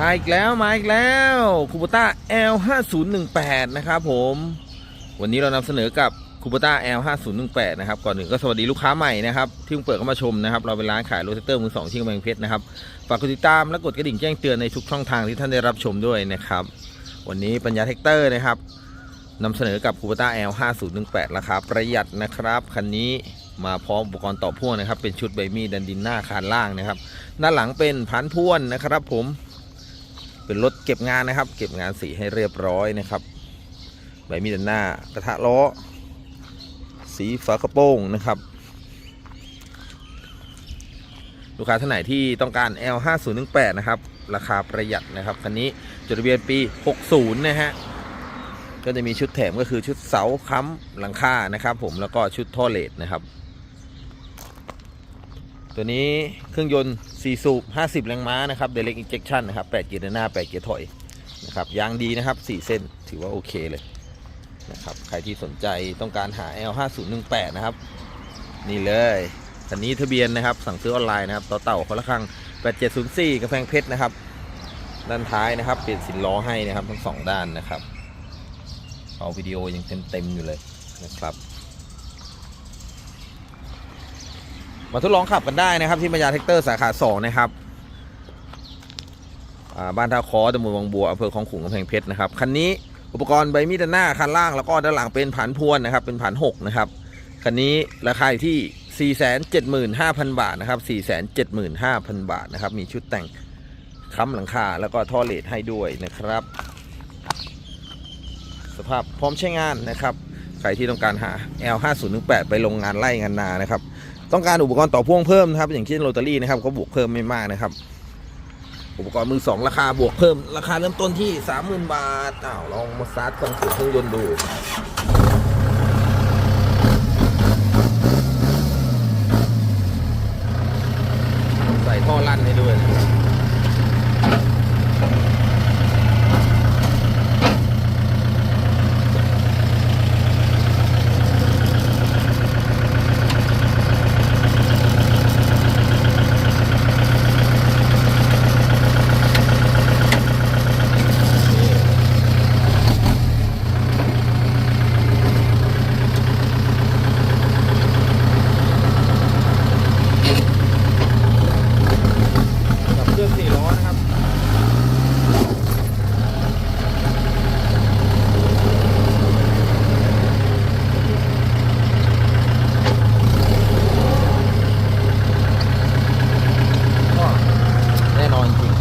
มาอีกแล้วมาอีกแล้วคูปต้า L5018 นะครับผมวันนี้เรานำเสนอกับคูปต้า L5018 นะครับก่อนหนึ่งก็สวัสดีลูกค้าใหม่นะครับที่เพิ่งเปิดเข้ามาชมนะครับเราเป็นร้านขายโรเตอร์มือสองที่กำแพงเพชรนะครับฝากกดติดตามและกดกระดิ่งแจ้งเตือนในทุกช่องทางที่ท่านได้รับชมด้วยนะครับวันนี้ปัญญาเทคเตอร์นะครับนำเสนอกับคูปต้า L5018 ราคาประหยัดนะครับคันนี้มาพร้อมอุปกรณ์ต่อพ่วงนะครับ เป็นชุดใบมีดดันดินหน้าคานล่างนะครับ ด้านหลังเป็นพันพ่วนนะครับผม เป็นรถเก็บงานนะครับ เก็บงานสีให้เรียบร้อยนะครับใบมีดหน้ากระทะล้อ สีฝากระโปรงนะครับ ลูกค้าท่านไหนที่ต้องการ L5018 นะครับ ราคาประหยัดนะครับคันนี้จดทะเบียนปี 60 นะฮะก็จะมีชุดแถมก็คือชุดเสาค้ำหลังคานะครับ ผมแล้วก็ชุดท่อเลดนะครับ ตัวนี้เครื่องยนต์ 4 สูบ 50 แรงม้านะครับ Direct Injection นะครับ 8 เกียร์เดินหน้า 8 เกียร์ถอยนะครับยางดีนะครับ 4 เส้นถือว่าโอเคเลยนะครับใครที่สนใจต้องการหา L5018 นะครับ นี่เลยคันนี้ทะเบียนนะครับ สั่งซื้อออนไลน์นะครับต่อเต่าคนละครั้ง8704กระแพงเพชรนะครับ ด้านท้ายนะครับ เปลี่ยนสินล้อให้นะครับทั้งสองด้านนะครับเอาวิดีโอยังเต็มๆอยู่เลยนะครับ มาทดลองขับกันได้นะครับ ที่มายาเทคเตอร์สาขา2นะครับบ้านท่าคอตำบลวังบัวอำเภอคลองขุงกำแพงเพชรนะครับคันนี้อุปกรณ์ใบมีดด้านหน้าคันล่างแล้วก็ด้านหลังเป็นผันพวนนะครับ เป็นผันหกนะครับคันนี้ราคาอยู่ที่ 475,000 บาทนะครับ 475,000 บาทนะครับ มีชุดแต่งค้ำหลังคาแล้วก็ท่อเลดให้ด้วยนะครับ สภาพพร้อมใช้งานนะครับ ใครที่ต้องการหา L5018 ไปลงงานไล่งานนานะครับ ต้องการอุปกรณ์ต่อพ่วงเพิ่มนะครับ อย่างเช่นโรตารี่นะครับก็บวกเพิ่มไม่มากนะครับ อุปกรณ์มือสองราคาบวกเพิ่ม ราคาเริ่มต้นที่สามหมื่นบาทอ้าวลองมาสตาร์ทเครื่องเสียงเครื่องยนต์ดู ใส่ท่อลั่นให้ด้วยนะ กับเครื่องสี่ล้อนะครับ ก็แน่นอนจริง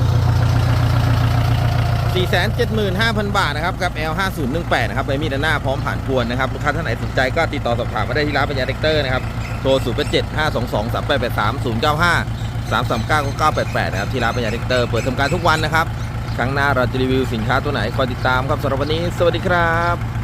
475,000 บาทนะครับกับ L5018 นะครับใบมีดหน้าพร้อมผ่านพวนนะครับลูกค้าท่านไหนสนใจก็ติดต่อสอบถามมาได้ที่ร้านปัญญาเด็กเตอร์นะครับโทร 0 8 7 5 2 2 3 8 8 3 0 9 5 3 3 9 9 8 8 นะครับที่ร้านปัญญาเด็กเตอร์เปิดทำการทุกวันนะครับ ครั้งหน้าเราจะรีวิวสินค้าตัวไหนคอยติดตามครับสำหรับวันนี้ สวัสดีครับ